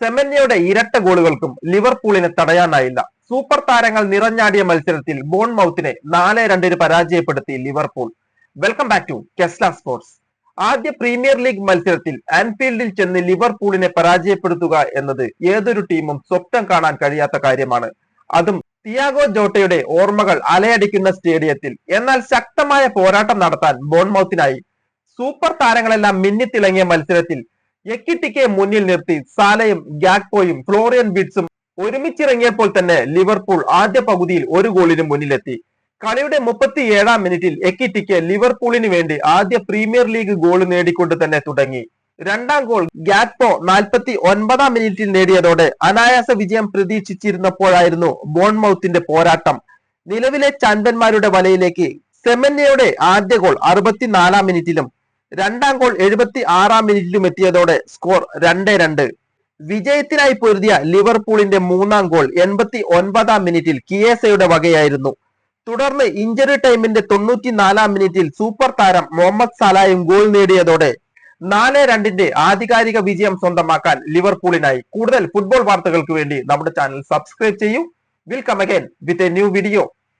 സെമന്യയുടെ ഇരട്ട ഗോളുകൾക്കും ലിവർപൂളിന് തടയാനായില്ല. സൂപ്പർ താരങ്ങൾ നിറഞ്ഞാടിയ മത്സരത്തിൽ ബോൺ മൗത്തിനെ നാല് രണ്ടിന് പരാജയപ്പെടുത്തി ലിവർപൂൾ. വെൽക്കം ബാക്ക് ടു കെസ്ല സ്പോർട്സ്. ആദ്യ പ്രീമിയർ ലീഗ് മത്സരത്തിൽ ആൻഫീൽഡിൽ ചെന്ന് ലിവർപൂളിനെ പരാജയപ്പെടുത്തുക എന്നത് ഏതൊരു ടീമും സ്വപ്നം കാണാൻ കഴിയാത്ത കാര്യമാണ്. അതും തിയാഗോ ജോട്ടയുടെ ഓർമ്മകൾ അലയടിക്കുന്ന സ്റ്റേഡിയത്തിൽ. എന്നാൽ ശക്തമായ പോരാട്ടം നടത്താൻ ബോൺമൌത്തിനായി സൂപ്പർ താരങ്ങളെല്ലാം മിന്നിത്തിളങ്ങിയ മത്സരത്തിൽ എക്കിട്ടിക്കെ മുന്നിൽ നിർത്തി സാലയും ഗാക്പോയും ഫ്ലോറിയൻ ബിറ്റ്സും ഒരുമിച്ചിറങ്ങിയപ്പോൾ തന്നെ ലിവർപൂൾ ആദ്യ പകുതിയിൽ ഒരു ഗോളിന് മുന്നിലെത്തി. കളിയുടെ മുപ്പത്തി ഏഴാം മിനിറ്റിൽ എക്കിറ്റിക്ക് ലിവർപൂളിന് വേണ്ടി ആദ്യ പ്രീമിയർ ലീഗ് ഗോൾ നേടിക്കൊണ്ട് തന്നെ തുടങ്ങി. രണ്ടാം ഗോൾ ഗാക്പോ നാൽപ്പത്തി ഒൻപതാം മിനിറ്റിൽ നേടിയതോടെ അനായാസ വിജയം പ്രതീക്ഷിച്ചിരുന്നപ്പോഴായിരുന്നു ബോൺമൌത്തിന്റെ പോരാട്ടം. നിലവിലെ ചാമ്പ്യന്മാരുടെ വലയിലേക്ക് സെമന്യയുടെ ആദ്യ ഗോൾ അറുപത്തിനാലാം മിനിറ്റിലും രണ്ടാം ഗോൾ എഴുപത്തി ആറാം മിനിറ്റിലും എത്തിയതോടെ സ്കോർ രണ്ട് രണ്ട്. വിജയത്തിനായി പൊരുതിയ ലിവർപൂളിന്റെ മൂന്നാം ഗോൾ എൺപത്തി ഒൻപതാം മിനിറ്റിൽ കിയേസയുടെ വകയായിരുന്നു. തുടർന്ന് ഇഞ്ചറി ടൈമിന്റെ തൊണ്ണൂറ്റിനാലാം മിനിറ്റിൽ സൂപ്പർ താരം മുഹമ്മദ് സലായും ഗോൾ നേടിയതോടെ നാല് രണ്ടിന്റെ ആധികാരിക വിജയം സ്വന്തമാക്കാൻ ലിവർപൂളിനായി. കൂടുതൽ ഫുട്ബോൾ വാർത്തകൾക്ക് വേണ്ടി നമ്മുടെ ചാനൽ സബ്സ്ക്രൈബ് ചെയ്യൂ. Will come again with a new video